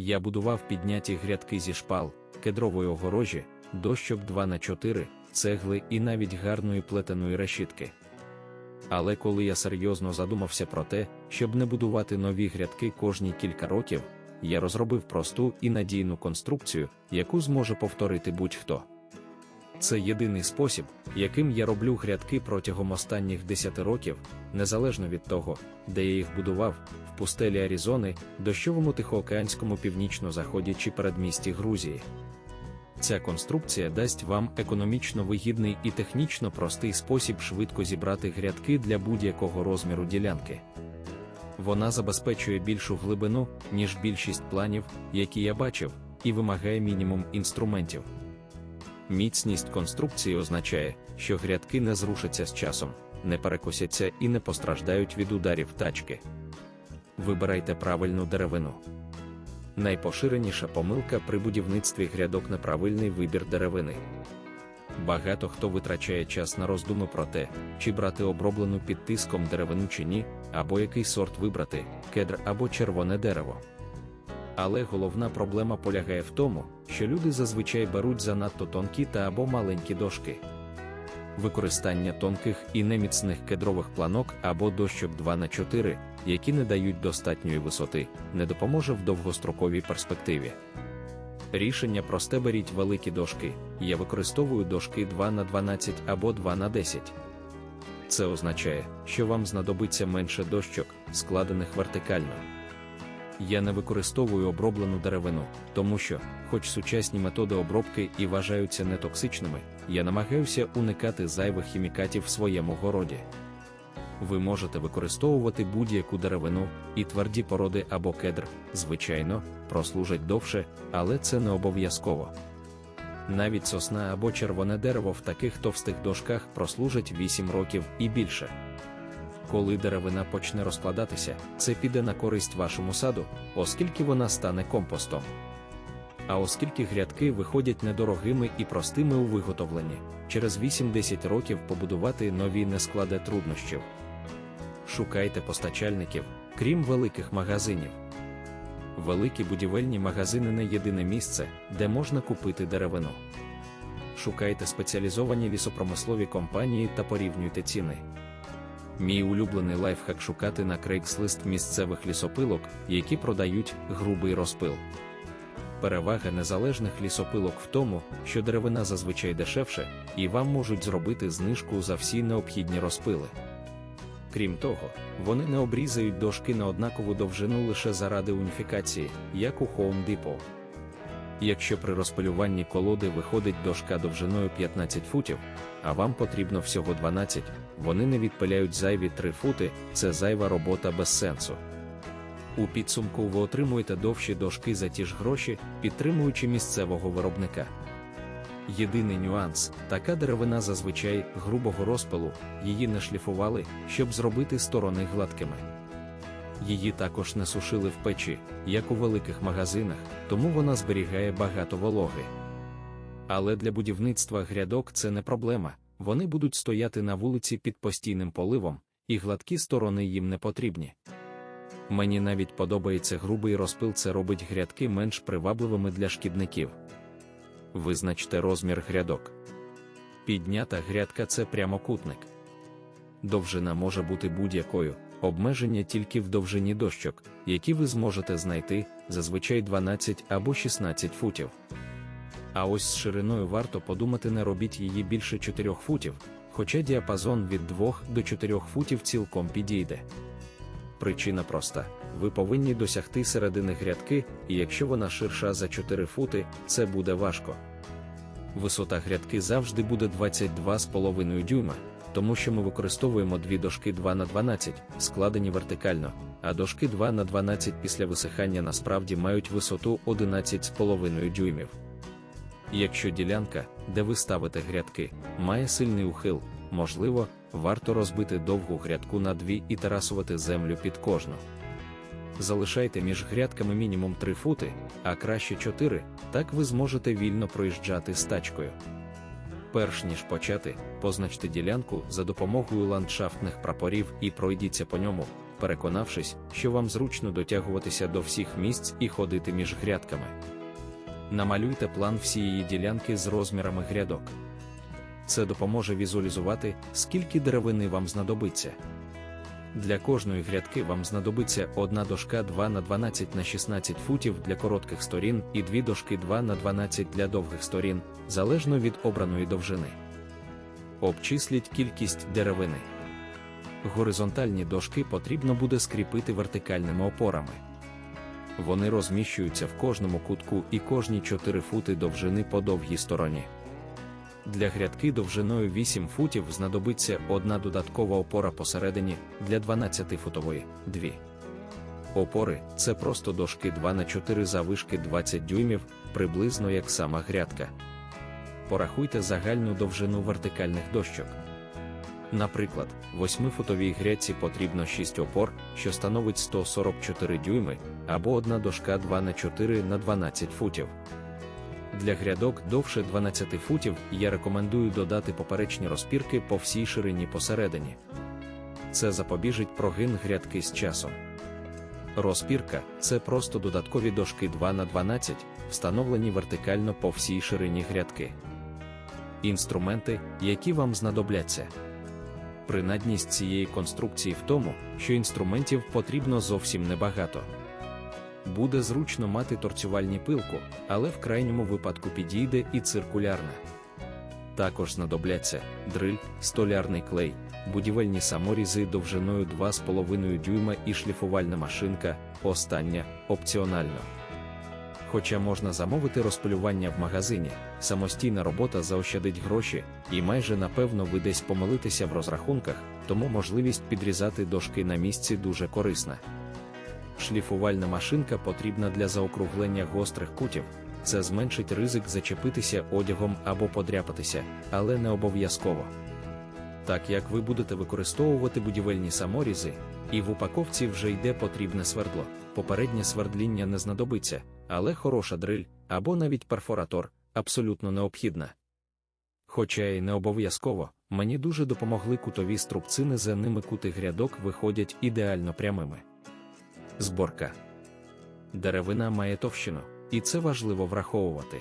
Я будував підняті грядки зі шпал, кедрової огорожі, дощок 2 на 4 цегли і навіть гарної плетеної решітки. Але коли я серйозно задумався про те, щоб не будувати нові грядки кожні кілька років, я розробив просту і надійну конструкцію, яку зможе повторити будь-хто. Це єдиний спосіб, яким я роблю грядки протягом останніх 10 років, незалежно від того, де я їх будував, в пустелі Аризони, дощовому тихоокеанському північно-заході чи передмісті Грузії. Ця конструкція дасть вам економічно вигідний і технічно простий спосіб швидко зібрати грядки для будь-якого розміру ділянки. Вона забезпечує більшу глибину, ніж більшість планів, які я бачив, і вимагає мінімум інструментів. Міцність конструкції означає, що грядки не зрушаться з часом, не перекосяться і не постраждають від ударів тачки. Вибирайте правильну деревину. Найпоширеніша помилка при будівництві грядок неправильний вибір деревини. Багато хто витрачає час на роздуми про те, чи брати оброблену під тиском деревину чи ні, або який сорт вибрати кедр або червоне дерево. Але головна проблема полягає в тому, що люди зазвичай беруть занадто тонкі та або маленькі дошки. Використання тонких і неміцних кедрових планок або дощок 2 на 4 які не дають достатньої висоти, не допоможе в довгостроковій перспективі. Рішення просте беріть великі дошки. Я використовую дошки 2 на 12 або 2 на 10. Це означає, що вам знадобиться менше дощок, складених вертикально. Я не використовую оброблену деревину, тому що, хоч сучасні методи обробки і вважаються нетоксичними, я намагаюся уникати зайвих хімікатів в своєму городі. Ви можете використовувати будь-яку деревину, і тверді породи або кедр, звичайно, прослужать довше, але це не обов'язково. Навіть сосна або червоне дерево в таких товстих дошках прослужать 8 років і більше. Коли деревина почне розкладатися, це піде на користь вашому саду, оскільки вона стане компостом. А оскільки грядки виходять недорогими і простими у виготовленні, через 8-10 років побудувати нові не складе труднощів. Шукайте постачальників, крім великих магазинів. Великі будівельні магазини не єдине місце, де можна купити деревину. Шукайте спеціалізовані лісопромислові компанії та порівнюйте ціни. Мій улюблений лайфхак шукати на Craigslist місцевих лісопилок, які продають грубий розпил. Перевага незалежних лісопилок в тому, що деревина зазвичай дешевше, і вам можуть зробити знижку за всі необхідні розпили. Крім того, вони не обрізають дошки на однакову довжину лише заради уніфікації, як у Home Depot. Якщо при розпилюванні колоди виходить дошка довжиною 15 футів, а вам потрібно всього 12, вони не відпиляють зайві 3 фути, це зайва робота без сенсу. У підсумку ви отримуєте довші дошки за ті ж гроші, підтримуючи місцевого виробника. Єдиний нюанс така деревина зазвичай грубого розпилу, її не шліфували, щоб зробити сторони гладкими. Її також не сушили в печі, як у великих магазинах, тому вона зберігає багато вологи. Але для будівництва грядок це не проблема, вони будуть стояти на вулиці під постійним поливом, і гладкі сторони їм не потрібні. Мені навіть подобається грубий розпил, це робить грядки менш привабливими для шкідників. Визначте розмір грядок. Піднята грядка це прямокутник. Довжина може бути будь-якою, обмеження тільки в довжині дощок, які ви зможете знайти зазвичай 12 або 16 футів. А ось з шириною варто подумати, не робіть її більше 4 футів, хоча діапазон від 2 до 4 футів цілком підійде. Причина проста: ви повинні досягти середини грядки, і якщо вона ширша за 4 фути, це буде важко. Висота грядки завжди буде 22,5 дюйма, тому що ми використовуємо дві дошки 2 на 12, складені вертикально, а дошки 2 на 12 після висихання насправді мають висоту 11,5 дюймів. Якщо ділянка, де ви ставите грядки, має сильний ухил, можливо, варто розбити довгу грядку на дві і терасувати землю під кожну. Залишайте між грядками мінімум 3 фути, а краще 4, так ви зможете вільно проїжджати з тачкою. Перш ніж почати, позначте ділянку за допомогою ландшафтних прапорів і пройдіться по ньому, переконавшись, що вам зручно дотягуватися до всіх місць і ходити між грядками. Намалюйте план всієї ділянки з розмірами грядок. Це допоможе візуалізувати, скільки деревини вам знадобиться. Для кожної грядки вам знадобиться одна дошка 2 на 12 на 16 футів для коротких сторін і дві дошки 2 на 12 для довгих сторін, залежно від обраної довжини. Обчисліть кількість деревини. Горизонтальні дошки потрібно буде скріпити вертикальними опорами. Вони розміщуються в кожному кутку і кожні 4 фути довжини по довгій стороні. Для грядки довжиною 8 футів знадобиться одна додаткова опора посередині для 12-футової, дві. Опори це просто дошки 2 на 4 завишки 20 дюймів, приблизно як сама грядка. Порахуйте загальну довжину вертикальних дощок. Наприклад, 8-футовій грядці потрібно 6 опор, що становить 144 дюйми, або одна дошка 2 на 4 на 12 футів. Для грядок довше 12 футів я рекомендую додати поперечні розпірки по всій ширині посередині. Це запобіжить прогин грядки з часом. Розпірка це просто додаткові дошки 2 на 12, встановлені вертикально по всій ширині грядки. Інструменти, які вам знадобляться. Принадність цієї конструкції в тому, що інструментів потрібно зовсім небагато. Буде зручно мати торцювальні пилку, але в крайньому випадку підійде і циркулярна. Також знадобляться дриль, столярний клей, будівельні саморізи довжиною 2,5 дюйма і шліфувальна машинка, остання опціонально. Хоча можна замовити розпилювання в магазині, самостійна робота заощадить гроші, і майже напевно ви десь помилитеся в розрахунках, тому можливість підрізати дошки на місці дуже корисна. Шліфувальна машинка потрібна для заокруглення гострих кутів, це зменшить ризик зачепитися одягом або подряпатися, але не обов'язково. Так як ви будете використовувати будівельні саморізи, і в упаковці вже йде потрібне свердло, попереднє свердління не знадобиться, але хороша дриль або навіть перфоратор абсолютно необхідна. Хоча й не обов'язково, мені дуже допомогли кутові струбцини, за ними кути грядок виходять ідеально прямими. Зборка. Деревина має товщину, і це важливо враховувати.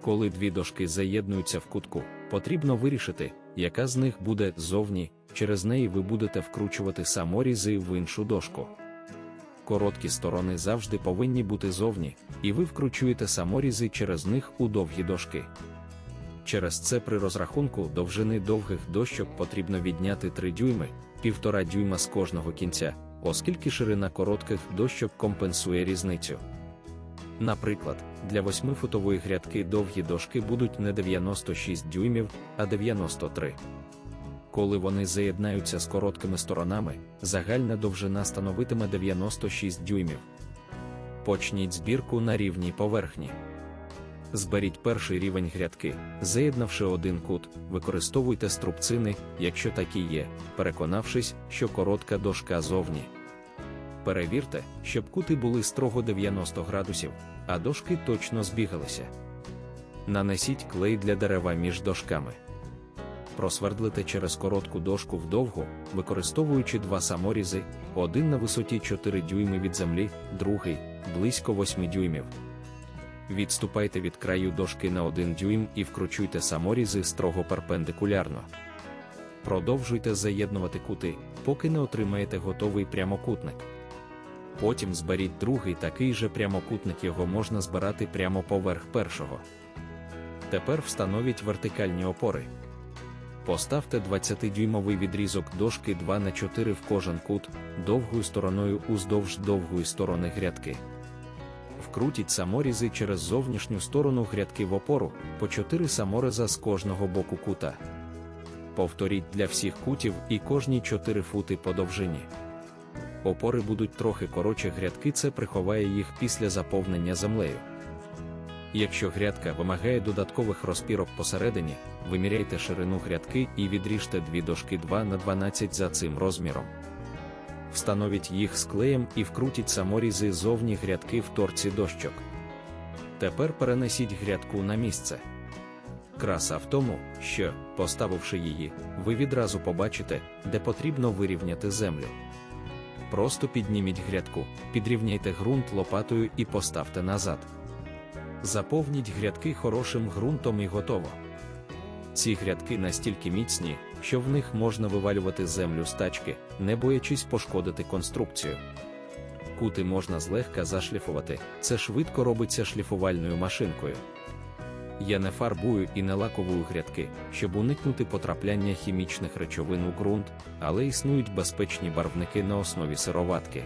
Коли дві дошки заєднуються в кутку, потрібно вирішити, яка з них буде ззовні, через неї ви будете вкручувати саморізи в іншу дошку. Короткі сторони завжди повинні бути зовні, і ви вкручуєте саморізи через них у довгі дошки. Через це при розрахунку довжини довгих дощок потрібно відняти 3 дюйми, 1,5 дюйма з кожного кінця оскільки ширина коротких дощок компенсує різницю. Наприклад, для 8-футової грядки довгі дошки будуть не 96 дюймів, а 93. Коли вони заєднаються з короткими сторонами, загальна довжина становитиме 96 дюймів. Почніть збірку на рівній поверхні. Зберіть перший рівень грядки, заєднавши один кут, використовуйте струбцини, якщо такі є, переконавшись, що коротка дошка зовні. Перевірте, щоб кути були строго 90 градусів, а дошки точно збігалися. Нанесіть клей для дерева між дошками. Просвердлите через коротку дошку вдовгу, використовуючи два саморізи, один на висоті 4 дюйми від землі, другий близько 8 дюймів. Відступайте від краю дошки на 1 дюйм і вкручуйте саморізи строго перпендикулярно. Продовжуйте заєднувати кути, поки не отримаєте готовий прямокутник. Потім зберіть другий такий же прямокутник, його можна збирати прямо поверх першого. Тепер встановіть вертикальні опори. Поставте 20-дюймовий відрізок дошки 2 на 4 в кожен кут, довгою стороною уздовж довгої сторони грядки. Вкрутіть саморізи через зовнішню сторону грядки в опору по 4 самореза з кожного боку кута. Повторіть для всіх кутів і кожні 4 фути по довжині. Опори будуть трохи коротше грядки, це приховає їх після заповнення землею. Якщо грядка вимагає додаткових розпірок посередині, виміряйте ширину грядки і відріжте дві дошки 2 на 12 за цим розміром. Встановіть їх з клеєм і вкрутіть саморізи зовні грядки в торці дощок. Тепер перенесіть грядку на місце. Краса в тому, що, поставивши її, ви відразу побачите, де потрібно вирівняти землю. Просто підніміть грядку, підрівняйте ґрунт лопатою і поставте назад. Заповніть грядки хорошим ґрунтом і готово. Ці грядки настільки міцні, що в них можна вивалювати землю з тачки, не боячись пошкодити конструкцію. Кути можна злегка зашліфувати, це швидко робиться шліфувальною машинкою. Я не фарбую і не лаковую грядки, щоб уникнути потрапляння хімічних речовин у ґрунт, але існують безпечні барвники на основі сироватки.